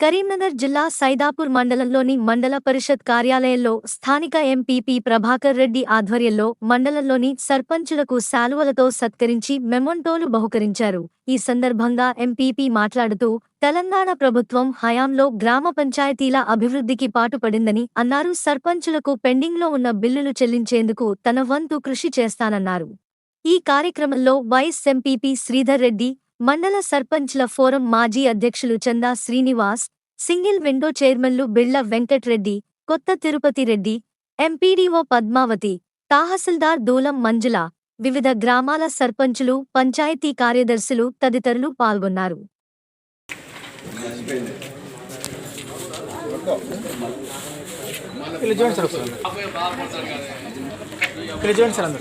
కరీంనగర్ జిల్లా సైదాపూర్ మండలంలోని మండల పరిషత్ కార్యాలయంలో స్థానిక ఎంపీపీ ప్రభాకర్ రెడ్డి ఆధ్వర్యంలో మండలంలోని సర్పంచులకు శాలువలతో సత్కరించి మెమొంటోలు బహుకరించారు. ఈ సందర్భంగా ఎంపీపీ మాట్లాడుతూ తెలంగాణ ప్రభుత్వం హయాంలో గ్రామ పంచాయతీల అభివృద్ధికి పాటుపడిందని అన్నారు. సర్పంచులకు పెండింగ్లో ఉన్న బిల్లులు చెల్లించేందుకు తన వంతు కృషి చేస్తానన్నారు. ఈ కార్యక్రమంలో వైస్ ఎంపీపీ శ్రీధర్ రెడ్డి మండల సర్పంచ్ల ఫోరం మాజీ అధ్యక్షులు చందా శ్రీనివాస్ సింగిల్ విండో చైర్మన్లు బిళ్ళ వెంకట్రెడ్డి కొత్త తిరుపతి రెడ్డి ఎంపీడీఓ పద్మావతి తహసీల్దార్ దూలం మంజుల వివిధ గ్రామాల సర్పంచులు పంచాయతీ కార్యదర్శులు తదితరులు పాల్గొన్నారు. Sir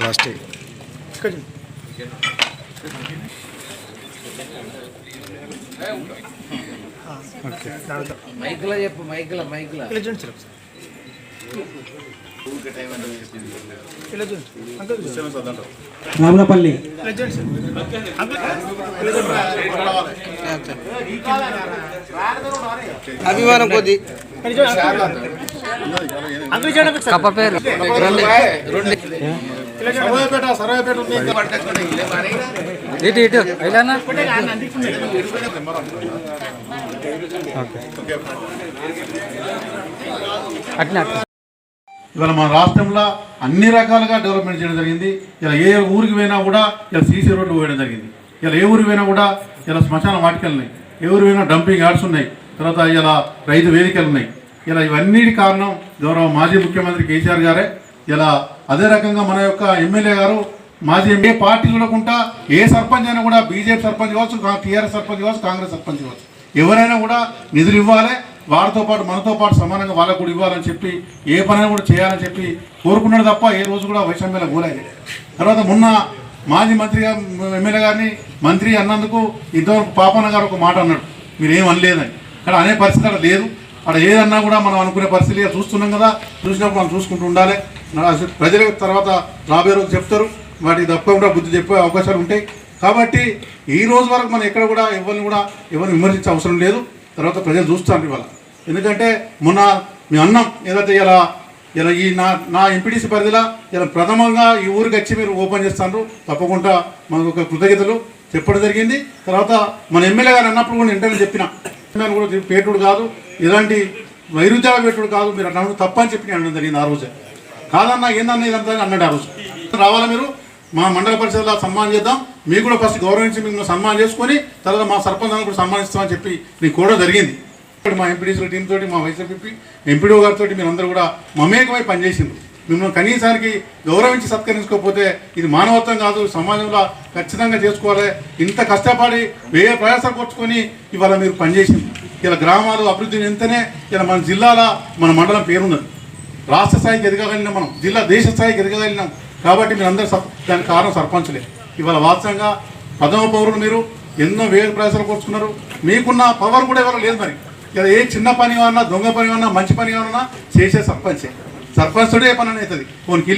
last. మైక్లో చెప్పు మైక్లో మైక్లో ఇలా చూడండి సార్. రామలపల్లి అభిమానం కొద్ది కప్ప పేరు ఇటు ఇటు. అట్లా ఇవాళ మన రాష్ట్రంలో అన్ని రకాలుగా డెవలప్మెంట్ చేయడం జరిగింది. ఇలా ఏ ఊరికి పోయినా కూడా ఇలా సీసీ రోడ్లు పోయడం జరిగింది. ఇలా ఏ ఊరికి పోయినా కూడా ఇలా శ్మశాన వాటికలు ఉన్నాయి. ఏ ఊరికి పోయినా డంపింగ్ యార్డ్స్ ఉన్నాయి. తర్వాత ఇలా రైతు వేదికలు ఉన్నాయి. ఇలా ఇవన్నిటి కారణం గౌరవ మాజీ ముఖ్యమంత్రి కేసీఆర్ గారే. ఇలా అదే రకంగా మన యొక్క ఎమ్మెల్యే గారు మాజీ ఏ పార్టీ చూడకుండా ఏ సర్పంచ్ అయినా కూడా బీజేపీ సర్పంచ్ కావచ్చు టీఆర్ఎస్ సర్పంచ్ కావచ్చు కాంగ్రెస్ సర్పంచ్ కావచ్చు. ఎవరైనా కూడా నిధులు ఇవ్వాలి వారితో పాటు మనతో పాటు సమానంగా వాళ్ళకు కూడా ఇవ్వాలని చెప్పి ఏ పనైనా కూడా చేయాలని చెప్పి కోరుకున్నాడు తప్ప ఏ రోజు కూడా వైషమ్యాల గోలేదు తర్వాత మొన్న మాజీ మంత్రిగా ఎమ్మెల్యే గారిని మంత్రి అన్నందుకు ఇంతవరకు పాపన్న గారు ఒక మాట అన్నాడు. మీరు ఏం అనలేదని. కానీ అనే పరిస్థితి లేదు. అక్కడ ఏదన్నా కూడా మనం అనుకునే పరిస్థితి చూస్తున్నాం కదా చూసినప్పుడు మనం చూసుకుంటూ ఉండాలి. ప్రజల తర్వాత రాబోయే రోజు చెప్తారు. వాటికి తప్పకుండా బుద్ధి చెప్పే అవకాశాలు ఉంటాయి. కాబట్టి ఈ రోజు వరకు మనం ఎక్కడ కూడా ఎవరిని కూడా ఎవరిని విమర్శించే అవసరం లేదు. తర్వాత ప్రజలు చూస్తారు ఇవాళ. ఎందుకంటే మొన్న మీ అన్నం ఏదైతే ఇలా ఇలా ఈ నా నా ఎంపీటీసీ పరిధిలో ఇలా ప్రథమంగా ఈ ఊరికి వచ్చి మీరు ఓపెన్ చేస్తారు తప్పకుండా మనకు ఒక కృతజ్ఞతలు. చెప్పడం జరిగింది. తర్వాత మన ఎమ్మెల్యే గారు అన్నప్పుడు కూడా ఇంటర్వ్యూ చెప్పిన. నేను కూడా పేటుడు కాదు ఇలాంటి వైరుధ్యాల పేటుడు కాదు మీరు అన్నప్పుడు తప్పని చెప్పి నేను జరిగింది ఆ రోజే. కాదన్నా ఏందన్నా ఇదంతా అని అన్నాడు ఆ రోజు. రావాలా మీరు? మా మండల పరిషత్లో సన్మానం చేద్దాం. మీకు కూడా ఫస్ట్ గౌరవించి మిమ్మల్ని సన్మానం చేసుకొని తర్వాత మా సర్పంచ్ కూడా సన్మానిస్తామని చెప్పి నీకు కూడా జరిగింది. ఇక్కడ మా ఎంపీడీసీల టీం తోటి మా వైఎస్ఆర్పీ ఎంపీడీఓ గారితో మీరు అందరూ కూడా మమేకమై పనిచేసింది మిమ్మల్ని కనీసానికి గౌరవించి సత్కరించుకోకపోతే ఇది మానవత్వం కాదు సమాజంలో ఖచ్చితంగా చేసుకోవాలి. ఇంత కష్టపడి వేరే ప్రయాసాలు కొట్టుకొని ఇవాళ మీరు పనిచేసింది. ఇలా గ్రామాలు అభివృద్ధి ఎంతనే ఇలా మన జిల్లాల మన మండలం పేరున్నది. రాష్ట్ర స్థాయికి ఎదగగలిగినాం మనం జిల్లా దేశ స్థాయికి ఎదగగలిగినాం కాబట్టి మీరు అందరూ దానికి కారణం సర్పంచులే. ఇవాళ వాస్తవంగా పదవ పౌరులు మీరు ఎన్నో వేల ప్రయాసాలు కూర్చుకున్నారు. మీకున్న పవర్ కూడా ఇవాళ లేదు మరి. ఇలా ఏ చిన్న పని అన్నా దొంగ పని అన్నా మంచి పని అన్నా చేసే సర్పంచే. సర్పంచుడే పని అవుతుంది. ఫోన్కి